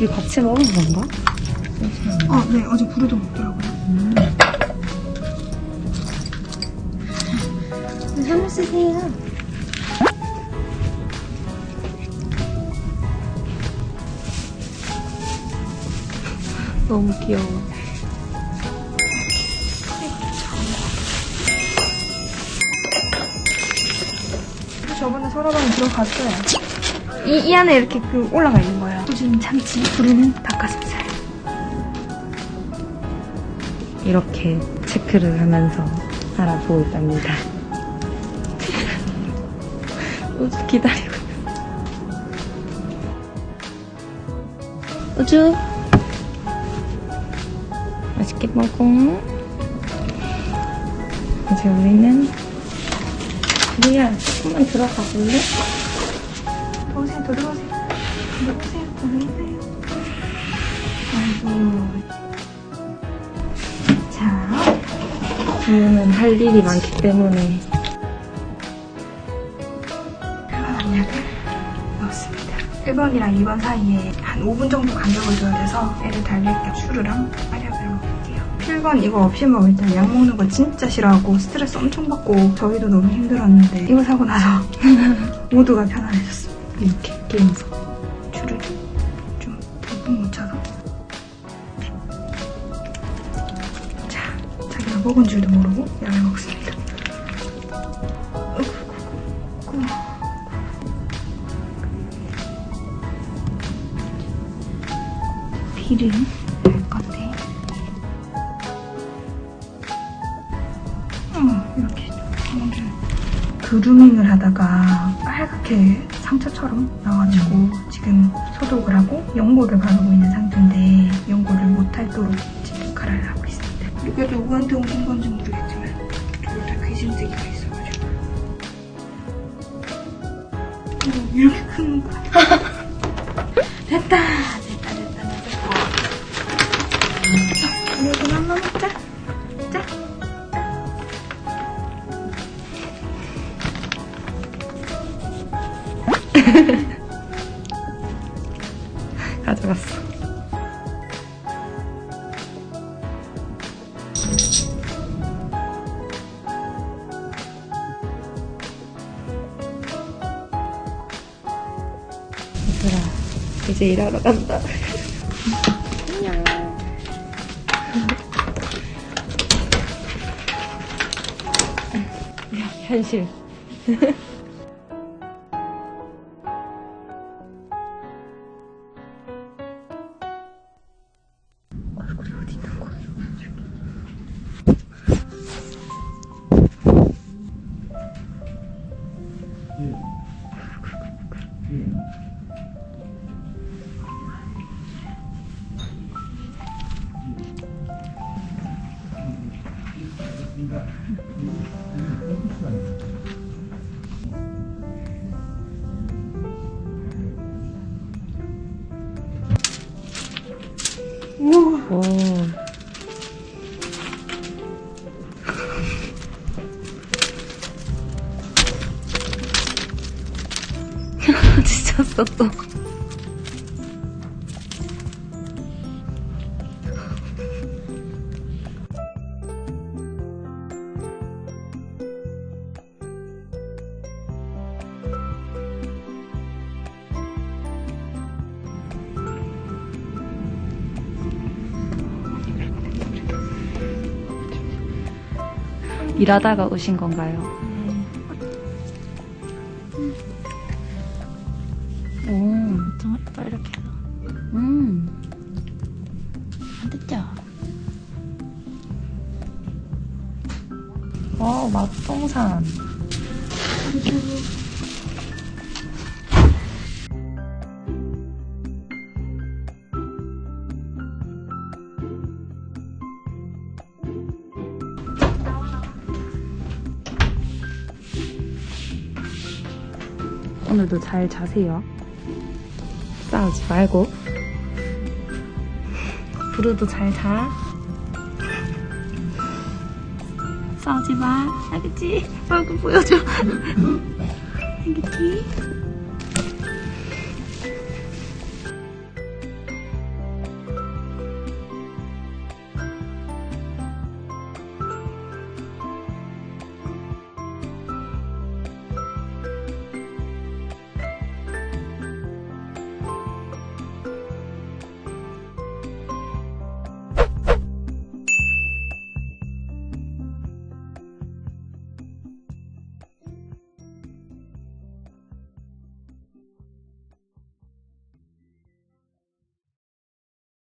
둘이 같이 먹은 건가? 아, 네. 어제 부르도 먹더라고요. 선물 쓰세요. 너무 귀여워. 저번에 서라방에 들어갔어요. 이, 이 안에 이렇게 그 올라가 있는 거예요. 요즘 참치, 부르는 닭가슴살. 이렇게 체크를 하면서 알아보고 있답니다. 우주 기다리고. 우주. 맛있게 먹어. 이제 우리는 우리야 조금만 들어가 볼래? 들어오세요, 들어오세요. 들어오세요, 들어오세요. 아이고. 자, 우유는 할 일이 많기 때문에 편안한 약을 넣었습니다. 1번이랑 2번 사이에 한 5분 정도 간격을 둬야 돼서 애를 달랠 때 추루랑 알약을 먹을게요. 7번 이거 없이 먹을 때 약 먹는 거 진짜 싫어하고 스트레스 엄청 받고 저희도 너무 힘들었는데 이거 사고 나서 모두가 편안해졌어요. 이렇게 끼면서 줄을 좀 듬뿍 묻혀서 자, 자기가 먹은 줄도 모르고 약을 먹습니다. 비를 할 건데 어, 이렇게 오늘 그루밍을 하다가 빨갛게 상처처럼 나와가지고 지금 소독을 하고 연고를 바르고 있는 상태인데 연고를 못할도록 지금 가라를 하고 있습니다. 이게 누구한테 오는 건지 모르겠지만 둘 다 귀신새끼가 있어가지고 어, 이렇게 큰 거. 됐다 됐다 됐다 됐다 자 우리 그만 먹자 자 가져갔어. 얘들아, 이제 일하러 간다. 안녕. 현실. 오. 지쳤어 일하다가 오신 건가요? 오, 토마토 이렇게 해서 음, 안 됐죠? 와, 맛동산. 오늘도 잘 자세요. 싸우지 말고. 부르도 잘 자. 싸우지 마. 알겠지? 얼굴 보여줘. 알겠지?